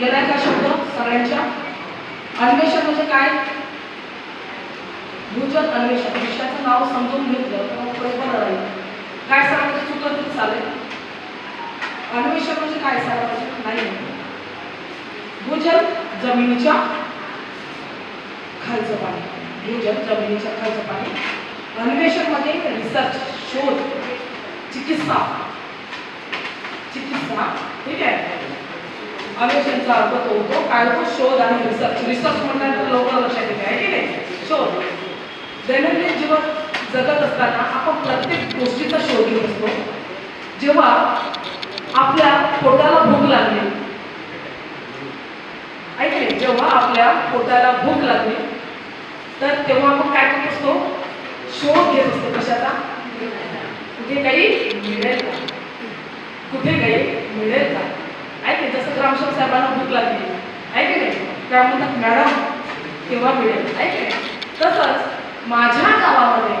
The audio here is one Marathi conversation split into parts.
गेलाय का शब्द सगळ्यांच्या? अन्वेषण म्हणजे काय? भूजल अन्वेषण. विषयाचं नाव समजून घेतलं तर मग राहील काय सांगायचं म्हणजे चुकलं तरी चालेल. अन्वेषण म्हणजे काय सांगायचं म्हणजे? नाही. भूजल जमिनीच्या खालचं पाणी भूजल जमिनीच्या खालचं पाणी अन्वेषण म्हणजे रिसर्च शोध चिकित्सा. चिकित्सा ठीक आहे? अन्वेषणचा अर्थ तो होतो. काय होतो शोध आणि रिसर्च रिसर्च म्हटल्यानंतर लवकर लक्षात येते आहे की नाही शोध. दैनंदिन जीवन जगत असताना आपण प्रत्येक गोष्टीचा शोध घेत असतो. जेव्हा आपल्या पोटाला भूक लागली ऐकले? जेव्हा आपल्या पोटाला भूक लागली तर तेव्हा आपण काय करत असतो? शोध घेत असतो. कशाचा? कुठे काही मिळेल का? कुठे काही मिळेल का? नाही जसं ग्रामसेवक साहेबांना भूक लागली. ऐके नाही? त्या म्हणतात मॅडम किंवा मिळेल? ऐके तसंच माझ्या गावामध्ये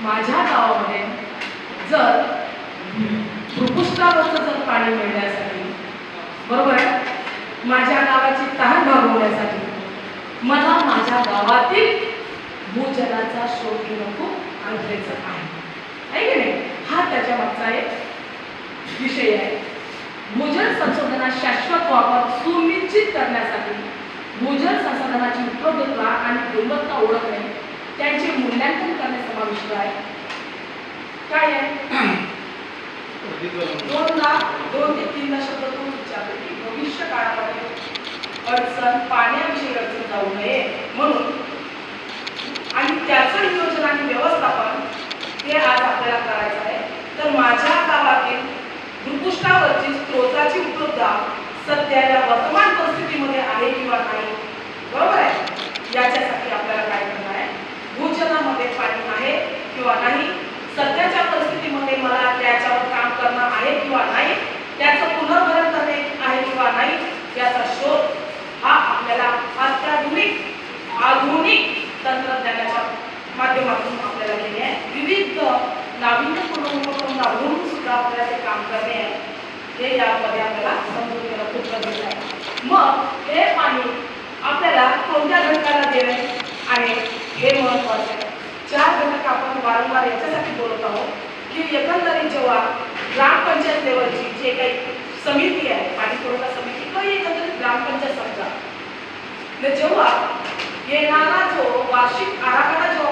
माझ्या गावामध्ये जर भूपृष्ठावरचं जर पाणी मिळण्यासाठी बरोबर आहे? माझ्या गावाची तहान भागवण्यासाठी मला माझ्या गावातील भूजलाचा शोध घेणं खूप गरजेचं आहे. आहे की नाही? हा त्याच्या मागचा एक विषय आहे. भूजल संशोधनात शाश्वत वापर सुनिश्चित करण्यासाठी भूजल संसाधनाची उपलब्धता आणि गुणवत्ता ओळखणे त्यांचे मूल्यांकन करणे समाविष्ट आहे. काय आहे? दोनदा दोन ते तीनदा शब्द तो विचारले की भविष्य काळामध्ये अडचण पाण्याविषयी अडचण जाऊ नये म्हणून. आणि त्याचं नियोजन आणि व्यवस्थापन ते आज आपल्याला करायचं आहे. तर माझ्या पृष्ठावरची स्त्रोताची उपलब्धता सध्या या वर्तमान परिस्थितीमध्ये आहे किंवा नाही बरोबर आहे? याच्यासाठी आपल्याला काय करणार आहे? भूजनामध्ये पाणी आहे किंवा नाही? सध्याच्या परिस्थितीमध्ये मला त्याच्यावर काम करणं आहे किंवा नाही? त्याचं पुनर्भरण करणे आहे किंवा नाही? याचा शोध हा आपल्याला अत्याधुनिक आधुनिक तंत्रज्ञानाच्या माध्यमातून आपल्याला घेणे आहे. विविध नाविन्यपूर्ण उपक्रम राबवून सुद्धा आपल्याला ते काम करणे आहे. हे यामध्ये आपल्याला समजून घेणं खूप गरजेचं आहे. मग हे पाणी आपल्याला कोणत्या घटकाला देणे आहे हे महत्वाचं आहे. चार घटक आपण वारंवार याच्यासाठी बोलत आहोत की एकंदरीत जेव्हा ग्रामपंचायत लेवलची जे काही समिती आहे पाणी पुरवठा समिती काही एकंदरीत ग्रामपंचायत समजा जेव्हा येणारा जो वार्षिक आराखडा जो